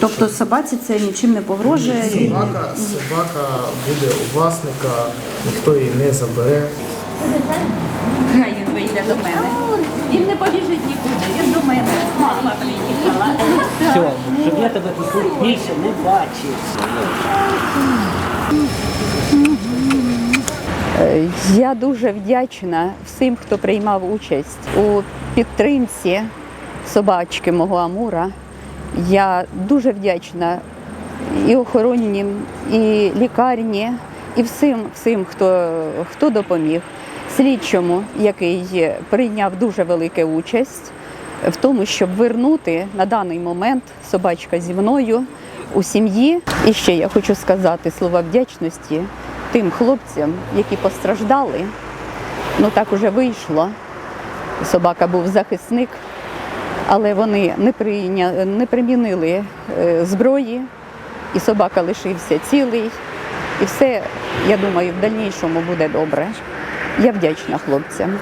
Тобто собаці це нічим не погрожує. собака, собака буде у власника, ніхто її не забере. Хай він вийде до мене. Він не побіжить нікуди. Він до мене. Мама приїхала. Все, щоб я тебе тут більше не бачив. Я дуже вдячна всім, хто приймав участь у підтримці собачки мого Амура. Я дуже вдячна і охороннім, і лікарні, і всім, всім хто, хто допоміг. Слідчому, який прийняв дуже велику участь в тому, щоб вернути на даний момент собачка зі мною у сім'ї. І ще я хочу сказати слова вдячності тим хлопцям, які постраждали. Ну так уже вийшло. Собака був захисник, але вони не, прийня... не примінили е, зброї, і собака лишився цілий. І все, я думаю, в дальнішому буде добре. Я вдячна хлопцям.